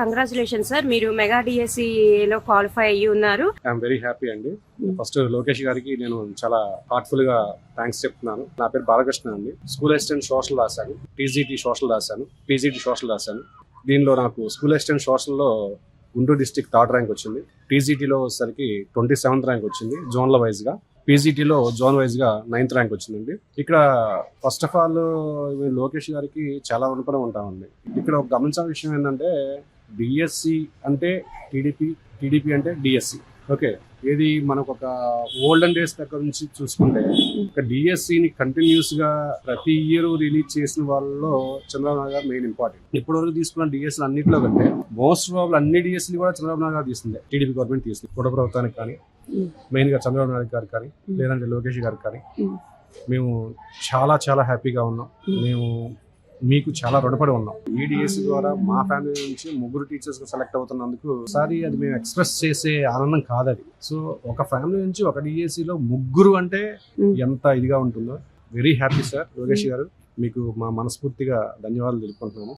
Congratulation sir మీరు mega లో qualify అయ్యి ఉన్నారు. ఐఎమ్ వెరీ హ్యాపీ అండి. ఫస్ట్ లోకేష్ గారికి నేను చాలా హార్ట్ఫుల్గా థ్యాంక్స్ చెప్తున్నాను. నా పేరు బాలకృష్ణ అండి. స్కూల్ అసిస్టెంట్ సోషల్ రాశాను. టీజీటీ సోషల్ రాశాను. పీజీటీ సోషల్ రాశాను. దీనిలో నాకు స్కూల్ అసిస్టెంట్ సోషల్లో గుంటూరు డిస్టిక్ థర్డ్ ర్యాంక్ వచ్చింది. టీజీటీలో వచ్చేసరికి ట్వంటీ సెవెంత్ ర్యాంక్ వచ్చింది జోన్ల వైజ్గా పీజీటీలో జోన్ వైజ్గా నైన్త్ ర్యాంక్ వచ్చిందండి. ఇక్కడ ఫస్ట్ ఆఫ్ ఆల్ లోకేష్ గారికి చాలా అనుకునే ఉంటామండి. ఇక్కడ ఒక గమనించాల్సిన విషయం ఏంటంటే డిఎస్సి అంటే టీడీపీ టీడీపీ అంటే డిఎస్సి ఓకే ఏది మనకు ఒక ఓల్డెన్ డేస్ దగ్గర నుంచి చూసుకుంటే ఒక డిఎస్సిని కంటిన్యూస్గా ప్రతి ఇయర్ రిలీజ్ చేసిన వాళ్ళలో చంద్రబాబు నాయుడు గారు మెయిన్ ఇంపార్టెంట్ ఇప్పటి వరకు తీసుకున్న డిఎస్సీ అన్నింటిలో కంటే మోస్ట్ ప్రాబ్లం అన్ని డిఎస్సీలు కూడా చంద్రబాబు నాయుడు గారు తీసింది టీడీపీ గవర్నమెంట్ తీసింది కుటుంబ ప్రభుత్వానికి కానీ మెయిన్గా చంద్రబాబు నాయుడు గారు కానీ లేదంటే లోకేష్ గారు కానీ Mm. మేము చాలా చాలా హ్యాపీగా ఉన్నాం. Mm. మేము మీకు చాలా రుణపడి ఉన్నాం. ఈ డిఎస్సి ద్వారా మా ఫ్యామిలీ నుంచి ముగ్గురు టీచర్స్ సెలెక్ట్ అవుతున్నందుకు ఒకసారి అది మేము ఎక్స్ప్రెస్ చేసే ఆనందం కాదది. సో ఒక ఫ్యామిలీ నుంచి ఒక DSC లో ముగ్గురు అంటే. ఎంత ఇదిగా ఉంటుందో. వెరీ హ్యాపీ సార్ లోకేష్ గారు మీకు మా మనస్ఫూర్తిగా ధన్యవాదాలు తెలుపుకుంటున్నాము.